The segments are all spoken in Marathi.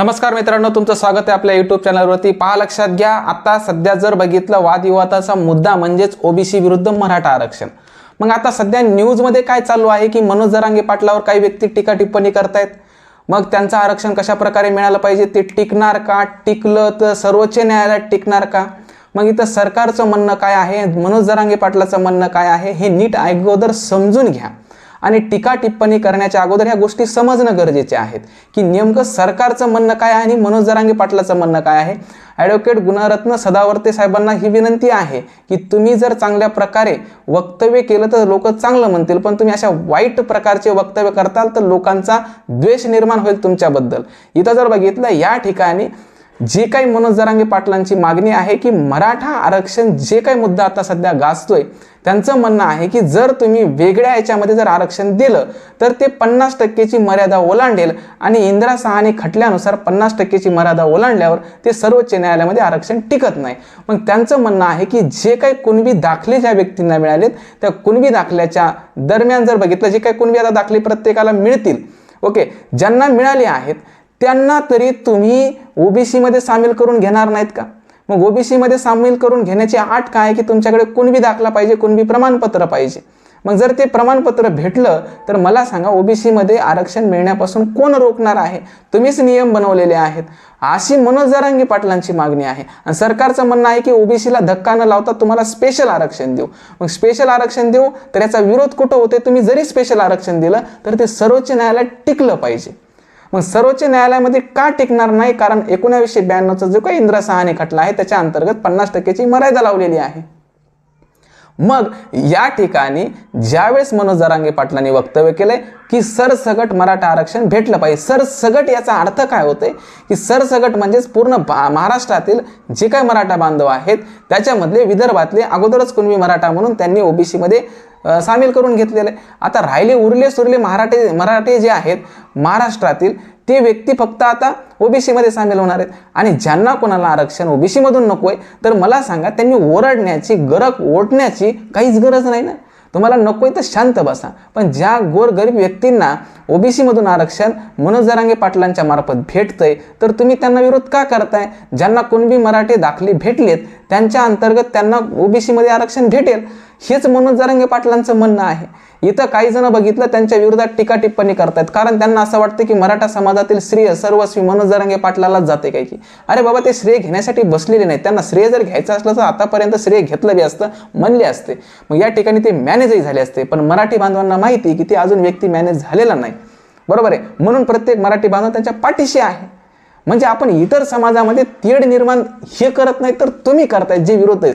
नमस्कार मित्रांनो तुमचं स्वागत आहे आपल्या युट्यूब चॅनलवरती पहा लक्षात घ्या आता सध्या जर बघितलं वादविवादाचा मुद्दा म्हणजेच ओबीसी विरुद्ध मराठा आरक्षण. मग आता सध्या न्यूजमध्ये काय चालू आहे की मनोज जरांगे पाटलावर काही व्यक्ती टीका टिप्पणी करतायत? मग त्यांचं आरक्षण कशा प्रकारे मिळालं पाहिजे? ते टिकणार का? टिकलं तर सर्वोच्च न्यायालयात टिकणार का? मग इथं सरकारचं म्हणणं काय आहे? मनोज जरांगे पाटलाचं म्हणणं काय आहे? हे नीट अगोदर समजून घ्या. आणि टीका टिप्पणी करण्याच्या अगोदर ह्या गोष्टी समजणं गरजेचे आहेत. की नेमकं सरकारचं म्हणणं काय आहे आणि मनोज जरांगे पाटलाचं म्हणणं काय आहे? ॲडव्होकेट गुणरत्न सदावर्ते साहेबांना ही विनंती आहे की तुम्ही जर चांगल्या प्रकारे वक्तव्य केलं तर लोक चांगलं म्हणतील पण तुम्ही अशा वाईट प्रकारचे वक्तव्य करताल तर लोकांचा द्वेष निर्माण होईल तुमच्याबद्दल. इथं जर बघितलं या ठिकाणी जे काही मनोज जरांगे पाटलांची मागणी आहे की मराठा आरक्षण जे काही मुद्दा आता सध्या गाजतोय त्यांचं म्हणणं आहे की जर तुम्ही वेगळ्या याच्यामध्ये जर आरक्षण दिलं तर ते पन्नास टक्केची मर्यादा ओलांडेल आणि इंदिरा सहाने खटल्यानुसार पन्नास टक्केची मर्यादा ओलांडल्यावर ते सर्वोच्च न्यायालयामध्ये आरक्षण टिकत नाही. मग त्यांचं म्हणणं आहे की जे काही कुणबी दाखले ज्या व्यक्तींना मिळालेत त्या कुणबी दाखल्याच्या दरम्यान जर बघितलं जे काही कुणबी आता दाखले प्रत्येकाला मिळतील ओके ज्यांना मिळाले आहेत त्यांना तरी तुम्ही ओबीसीमध्ये सामील करून घेणार नाहीत का? मग ओबीसीमध्ये सामील करून घेण्याची आट काय आहे की तुमच्याकडे कुणबी दाखला पाहिजे कुणबी प्रमाणपत्र पाहिजे? मग जर ते प्रमाणपत्र भेटलं तर मला सांगा ओबीसीमध्ये आरक्षण मिळण्यापासून कोण रोखणार आहे? तुम्हीच नियम बनवलेले आहेत. अशी मनोज पाटलांची मागणी आहे. आणि सरकारचं म्हणणं आहे की ओबीसीला धक्का न लावता तुम्हाला स्पेशल आरक्षण देऊ. मग स्पेशल आरक्षण देऊ तर याचा विरोध कुठं होते तुम्ही जरी स्पेशल आरक्षण दिलं तर ते सर्वोच्च न्यायालयात टिकलं पाहिजे. मग सर्वोच्च न्यायालयामध्ये का टिकणार नाही? कारण एकोणावीसशे ब्याण्णवचा जो काही इंदिरा सहाने खटला आहे त्याच्या अंतर्गत पन्नास टक्क्याची मर्यादा लावलेली आहे. मग या ठिकाणी ज्यावेळेस मनोज जरांगे पाटलांनी वक्तव्य केलंय की सरसगट मराठा आरक्षण भेटलं पाहिजे. सरसगट याचा अर्थ काय होते? की सरसगट म्हणजेच पूर्ण भा- महाराष्ट्रातील जे काही मराठा बांधव आहेत त्याच्यामधले विदर्भातले अगोदरच कुणबी मराठा म्हणून त्यांनी ओबीसीमध्ये सामील करून घेतलेले आता राहिले उरले सुरले मराठे मराठे जे आहेत महाराष्ट्रातील ते व्यक्ती फक्त आता ओबीसीमध्ये सामील होणार आहेत. आणि ज्यांना कोणाला आरक्षण ओबीसीमधून नको आहे तर मला सांगा त्यांनी ओरडण्याची गरज ओढण्याची काहीच गरज नाही ना? तुम्हाला नको आहे तर शांत बसा. पण ज्या गोरगरीब व्यक्तींना ओबीसीमधून आरक्षण मनोज जरांगे पाटलांच्या मार्फत भेटतंय तर तुम्ही त्यांना विरोध का करताय? ज्यांना कुणबी मराठी दाखले भेटलेत त्यांच्या अंतर्गत त्यांना ओबीसीमध्ये आरक्षण भेटेल. हेच मनोज जरांगे पाटलांचं म्हणणं आहे. इथं काही जण बघितलं त्यांच्या विरोधात टीका टिप्पणी करतायत. कारण त्यांना असं वाटतं की मराठा समाजातील श्रेय सर्वस्वी मनोज जरांगे पाटलालाच जाते काय की अरे बाबा ते श्रेय घेण्यासाठी बसलेले नाही त्यांना श्रेय जर घ्यायचं असलं तर आतापर्यंत श्रेय घेतलं बी असतं म्हणले असते. मग या ठिकाणी ते मॅनेजही झाले असते. पण मराठी बांधवांना माहिती की ते अजून व्यक्ती मॅनेज झालेला नाही. बरोबर आहे? म्हणून प्रत्येक मराठी बांधव त्यांच्या पाठीशी आहे. म्हणजे आपण इतर समाजामध्ये तेढ निर्माण हे करत नाही तर तुम्ही करतायत जे विरोध आहेत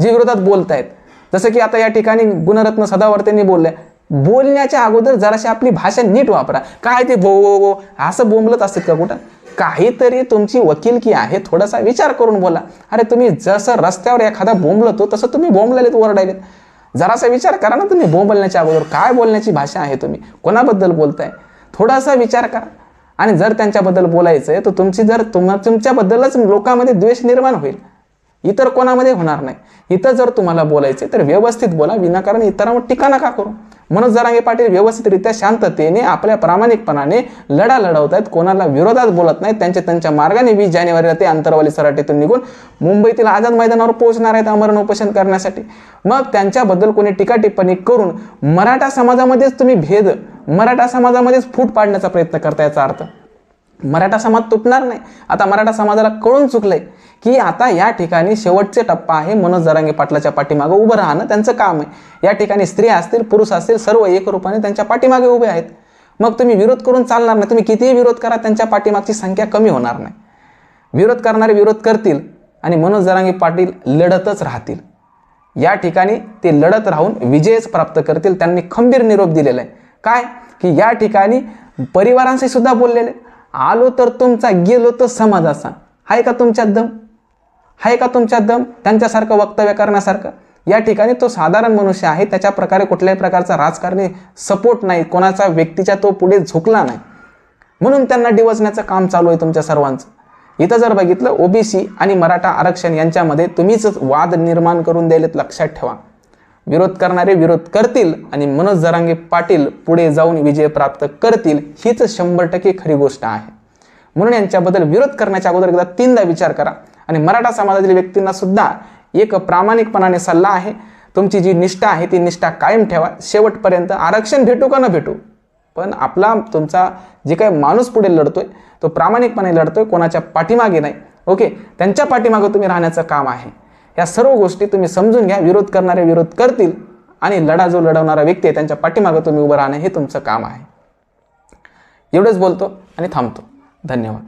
जे विरोधात बोलतायत. जसं की आता या ठिकाणी गुणरत्न सदावर्तेंनी बोलले बोलण्याच्या अगोदर जराशी आपली भाषा नीट वापरा. काय ते भो वो वो असं बोंबलत असतात का कुठं? काहीतरी तुमची वकिलकी आहे थोडासा विचार करून बोला. अरे तुम्ही जसं रस्त्यावर एखादा बोंबलतो तसं तुम्ही बोंबलेत ओरडायलेत. जरासा विचार करा ना तुम्ही बो बोलण्याच्या अगोदर. काय बोलण्याची भाषा आहे तुम्ही? कोणाबद्दल बोलताय? थोडासा विचार करा. आणि जर त्यांच्याबद्दल बोलायचं आहे तर तुमची जर तुम तुमच्याबद्दलच लोकांमध्ये द्वेष निर्माण होईल. इतर कोणामध्ये होणार नाही. इथं जर तुम्हाला बोलायचे तर व्यवस्थित बोला. विनाकारण इतरांवर टीका नका करू. म्हणून जरांगे पाटील व्यवस्थितरित्या शांततेने आपल्या प्रामाणिकपणाने लढा लढवत आहेत कोणाला विरोधात बोलत नाहीत. त्यांच्या त्यांच्या मार्गाने वीस जानेवारीला ते अंतरवाली सराटीतून निघून मुंबईतील आझाद मैदानावर पोहोचणार आहेत आमरण उपोषण करण्यासाठी. मग त्यांच्याबद्दल कोणी टीका टिप्पणी करून मराठा समाजामध्येच तुम्ही भेद मराठा समाजामध्येच फूट पाडण्याचा प्रयत्न करता याचा अर्थ? मराठा समाज तुटणार नाही. आता मराठा समाजाला कळून चुकलंय की आता या ठिकाणी शेवटचे टप्पा आहे मनोज जरांगे पाटलाच्या पाठीमागे उभं राहणं त्यांचं काम आहे. या ठिकाणी स्त्री असतील पुरुष असतील सर्व एक रूपाने त्यांच्या पाठीमागे उभे आहेत. मग तुम्ही विरोध करून चालणार नाही. तुम्ही कितीही विरोध करा त्यांच्या पाठीमागची संख्या कमी होणार नाही. विरोध करणारे विरोध करतील आणि मनोज जरांगे पाटील लढतच राहतील. या ठिकाणी ते लढत राहून विजयच प्राप्त करतील. त्यांनी खंबीर निरोप दिलेला आहे. काय? की या ठिकाणी परिवारांशी सुद्धा बोललेले. आलो तर तुमचा गेलो तर समाजाचा. आहे का तुमच्यात दम? आहे का तुमच्यात दम? त्यांच्यासारखं वक्तव्य करण्यासारखं? या ठिकाणी तो साधारण मनुष्य आहे त्याच्या प्रकारे कुठल्याही प्रकारचा राजकारणी सपोर्ट नाही कोणाचा व्यक्तीच्या तो पुढे झुकला नाही. म्हणून त्यांना डिवचण्याचं काम चालू आहे तुमच्या सर्वांचं. इथं जर बघितलं ओबीसी आणि मराठा आरक्षण यांच्यामध्ये तुम्हीच वाद निर्माण करून द्यायलेत लक्षात ठेवा. विरोध करणारे विरोध करतील आणि मनोज जरांगे पाटील पुढे जाऊन विजय प्राप्त करतील हीच शंभर टक्के खरी गोष्ट आहे. म्हणून यांच्याबद्दल विरोध करण्याच्या अगोदर एकदा तीनदा विचार करा. आणि मराठा समाजातील व्यक्तींना सुद्धा एक प्रामाणिकपणाने सल्ला आहे. तुमची जी निष्ठा आहे ती निष्ठा कायम ठेवा. शेवटपर्यंत आरक्षण भेटू का न भेटू? पण आपला तुमचा जे काही माणूस पुढे लढतोय तो प्रामाणिकपणे लढतोय कोणाच्या पाठीमागे नाही. ओके? त्यांच्या पाठीमागे तुम्ही राहण्याचं काम आहे. या सर्व गोष्टी तुम्ही समजून घ्या विरोध करणारे विरोध करतील आणि लढा जो लढवणारा व्यक्ती आहे त्यांच्या पाठीमागं तुम्ही उभं राहणं हे तुमचं काम आहे. एवढंच बोलतो आणि थांबतो. धन्यवाद.